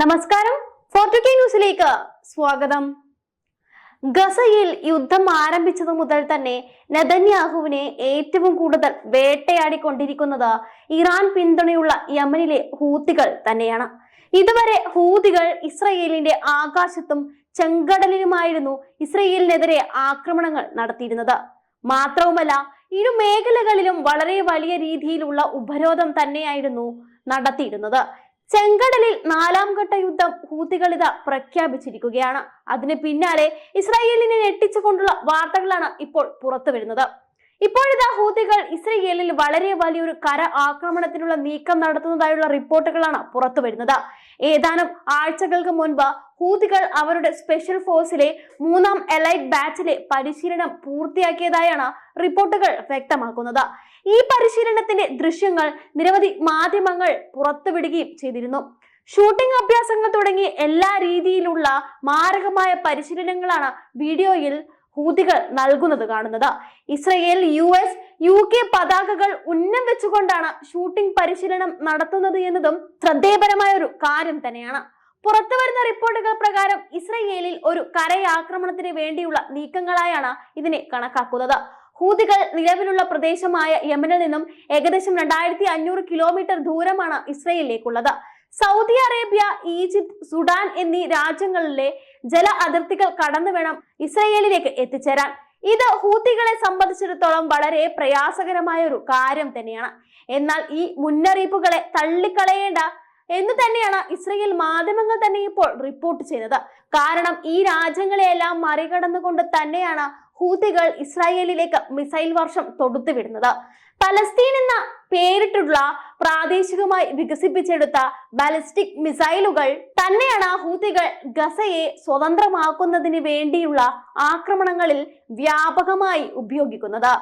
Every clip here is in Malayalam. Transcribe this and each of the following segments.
നമസ്കാരം. ഫോർട്ടു കെ ന്യൂസിലേക്ക് സ്വാഗതം. ഗസയിൽ യുദ്ധം ആരംഭിച്ചത് മുതൽ തന്നെ നെതന്യാഹുവിനെ ഏറ്റവും കൂടുതൽ വേട്ടയാടിക്കൊണ്ടിരിക്കുന്നത് ഇറാൻ പിന്തുണയുള്ള യമനിലെ ഹൂത്തികൾ തന്നെയാണ്. ഇതുവരെ ഹൂതികൾ ഇസ്രയേലിന്റെ ആകാശത്തും ചെങ്കടലിലുമായിരുന്നു ഇസ്രയേലിനെതിരെ ആക്രമണങ്ങൾ നടത്തിയിരുന്നത്. മാത്രവുമല്ല ഇരു മേഖലകളിലും വളരെ വലിയ രീതിയിലുള്ള ഉപരോധം തന്നെയായിരുന്നു നടത്തിയിരുന്നത്. ചെങ്കടലിൽ നാലാം ഘട്ട യുദ്ധം ഹൂത്തികളിത പ്രഖ്യാപിച്ചിരിക്കുകയാണ്. അതിന് പിന്നാലെ ഇസ്രായേലിനെ ഞെട്ടിച്ചുകൊണ്ടുള്ള വാർത്തകളാണ് ഇപ്പോൾ പുറത്തു വരുന്നത് ഇപ്പോഴിതാ ഹൂതികൾ ഇസ്രയേലിൽ വളരെ വലിയൊരു കര ആക്രമണത്തിനുള്ള നീക്കം നടത്തുന്നതായുള്ള റിപ്പോർട്ടുകളാണ് പുറത്തു വരുന്നത്. ഏതാനും ആഴ്ചകൾക്ക് മുൻപ് ഹൂതികൾ അവരുടെ സ്പെഷ്യൽ ഫോഴ്സിലെ മൂന്നാം എലൈറ്റ് ബാച്ചിലെ പരിശീലനം പൂർത്തിയാക്കിയതായാണ് റിപ്പോർട്ടുകൾ വ്യക്തമാക്കുന്നത്. ഈ പരിശീലനത്തിന്റെ ദൃശ്യങ്ങൾ നിരവധി മാധ്യമങ്ങൾ പുറത്തുവിടുകയും ചെയ്തിരുന്നു. ഷൂട്ടിംഗ് അഭ്യാസങ്ങൾ തുടങ്ങി എല്ലാ രീതിയിലുള്ള മാരകമായ പരിശീലനങ്ങളാണ് വീഡിയോയിൽ ഹൂതികൾ നൽകുന്നത് കാണുന്നത്. Israel U S U K പതാകകൾ ഉന്നം വെച്ചുകൊണ്ടാണ് ഷൂട്ടിംഗ് പരിശീലനം നടത്തുന്നത് എന്നതും ശ്രദ്ധേയപരമായ ഒരു കാര്യം തന്നെയാണ്. പുറത്തു വരുന്ന റിപ്പോർട്ടുകൾ പ്രകാരം ഇസ്രയേലിൽ ഒരു കരയാക്രമണത്തിന് വേണ്ടിയുള്ള നീക്കങ്ങളായാണ് ഇതിനെ കണക്കാക്കുന്നത്. ഹൂതികൾ നിലവിലുള്ള പ്രദേശമായ യമനിൽ നിന്നും ഏകദേശം രണ്ടായിരത്തി അഞ്ഞൂറ് കിലോമീറ്റർ ദൂരമാണ് ഇസ്രയേലിലേക്കുള്ളത്. സൗദി അറേബ്യ ഈജിപ്ത് സുഡാൻ എന്നീ രാജ്യങ്ങളിലെ ജല അതിർത്തികൾ കടന്നു വേണം ഇസ്രയേലിലേക്ക് എത്തിച്ചേരാൻ. ഇത് ഹൂത്തികളെ സംബന്ധിച്ചിടത്തോളം വളരെ പ്രയാസകരമായ ഒരു കാര്യം തന്നെയാണ്. എന്നാൽ ഈ മുന്നറിയിപ്പുകളെ തള്ളിക്കളയേണ്ട എന്ന് തന്നെയാണ് ഇസ്രയേൽ മാധ്യമങ്ങൾ തന്നെ ഇപ്പോൾ റിപ്പോർട്ട് ചെയ്തത് കാരണം ഈ രാജ്യങ്ങളെയെല്ലാം മറികടന്നുകൊണ്ട് തന്നെയാണ് ഹൂത്തികൾ ഇസ്രായേലിലേക്ക് മിസൈൽ വർഷം തൊടുത്തുവിടുന്നത് പലസ്തീൻ എന്ന പേരിട്ടുള്ള പ്രാദേശികമായി വികസിപ്പിച്ചെടുത്ത ബാലിസ്റ്റിക് മിസൈലുകൾ തന്നെയാണ് ഹൂതികൾ ഗസയെ സ്വതന്ത്രമാക്കുന്നതിന് വേണ്ടിയുള്ള ആക്രമണങ്ങളിൽ വ്യാപകമായി ഉപയോഗിക്കുന്നത്.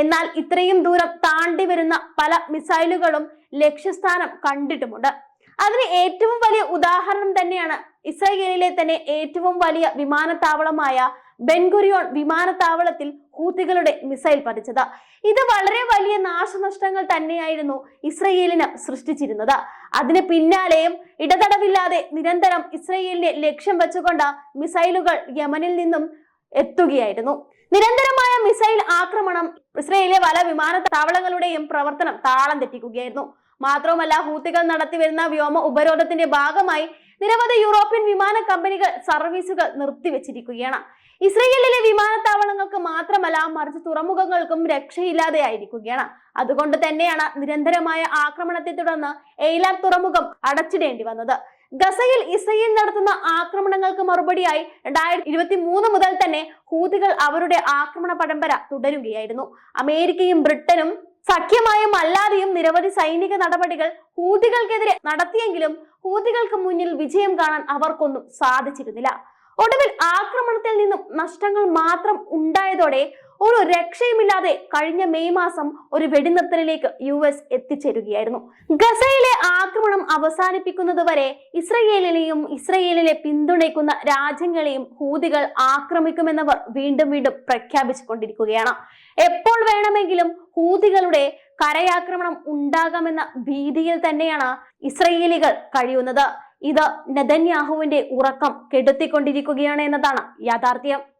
എന്നാൽ ഇത്രയും ദൂരം താണ്ടി വരുന്ന പല മിസൈലുകളും ലക്ഷ്യസ്ഥാനം കണ്ടിട്ടുമുണ്ട്. അതിന് ഏറ്റവും വലിയ ഉദാഹരണം തന്നെയാണ് ഇസ്രായേലിലെ തന്നെ ഏറ്റവും വലിയ വിമാനത്താവളമായ ബെൻഗുരിയോൺ വിമാനത്താവളത്തിൽ ഹൂത്തികളുടെ മിസൈൽ പതിച്ചത്. ഇത് വളരെ വലിയ നാശനഷ്ടങ്ങൾ തന്നെയായിരുന്നു ഇസ്രയേലിന് സൃഷ്ടിച്ചിരുന്നത്. അതിന് പിന്നാലെയും ഇടതടവില്ലാതെ നിരന്തരം ഇസ്രയേലിനെ ലക്ഷ്യം വെച്ചുകൊണ്ട് മിസൈലുകൾ യമനിൽ നിന്നും എത്തുകയായിരുന്നു. നിരന്തരമായ മിസൈൽ ആക്രമണം ഇസ്രയേലിലെ പല വിമാനത്താവളങ്ങളുടെയും പ്രവർത്തനം താളം തെറ്റിക്കുകയായിരുന്നു. മാത്രവുമല്ല ഹൂത്തികൾ നടത്തിവരുന്ന വ്യോമ ഉപരോധത്തിന്റെ ഭാഗമായി നിരവധി യൂറോപ്യൻ വിമാന കമ്പനികൾ സർവീസുകൾ നിർത്തിവെച്ചിരിക്കുകയാണ്. ഇസ്രയേലിലെ വിമാനത്താവളങ്ങൾക്ക് മാത്രമല്ല മറിച്ച് തുറമുഖങ്ങൾക്കും രക്ഷയില്ലാതെ ആയിരിക്കുകയാണ്. അതുകൊണ്ട് തന്നെയാണ് നിരന്തരമായ ആക്രമണത്തെ തുടർന്ന് എയ്ലാർ തുറമുഖം അടച്ചിടേണ്ടി വന്നത്. ഗസയിൽ ഇസ്രയേൽ നടത്തുന്ന ആക്രമണങ്ങൾക്ക് മറുപടിയായി രണ്ടായിരത്തി ഇരുപത്തി മൂന്ന് മുതൽ തന്നെ ഹൂതികൾ അവരുടെ ആക്രമണ പരമ്പര തുടരുകയായിരുന്നു. അമേരിക്കയും ബ്രിട്ടനും സഖ്യമായും അല്ലാതെയും നിരവധി സൈനിക നടപടികൾ ഹൂതികൾക്കെതിരെ നടത്തിയെങ്കിലും ഹൂതികൾക്ക് മുന്നിൽ വിജയം കാണാൻ അവർക്കൊന്നും സാധിച്ചിരുന്നില്ല. ഒടുവിൽ ആക്രമണത്തിൽ നിന്നും നഷ്ടങ്ങൾ മാത്രം ഉണ്ടായതോടെ ഒരു രക്ഷയുമില്ലാതെ കഴിഞ്ഞ മെയ് മാസം ഒരു വെടിനിർത്തലിലേക്ക് യു എസ് എത്തിച്ചേരുകയായിരുന്നു. ഗസയിലെ ആക്രമണം അവസാനിപ്പിക്കുന്നത് വരെ ഇസ്രയേലിനെയും ഇസ്രയേലിനെ പിന്തുണയ്ക്കുന്ന രാജ്യങ്ങളെയും ഹൂതികൾ ആക്രമിക്കുമെന്നവർ വീണ്ടും വീണ്ടും പ്രഖ്യാപിച്ചുകൊണ്ടിരിക്കുകയാണ്. എപ്പോൾ വേണമെങ്കിലും ഹൂതികളുടെ കരയാക്രമണം ഉണ്ടാകാമെന്ന ഭീതിയിൽ തന്നെയാണ് ഇസ്രയേലികൾ കഴിയുന്നത്. ഇത് നെതന്യാഹുവിന്റെ ഉറക്കം കെടുത്തിക്കൊണ്ടിരിക്കുകയാണ് എന്നതാണ് യാഥാർത്ഥ്യം.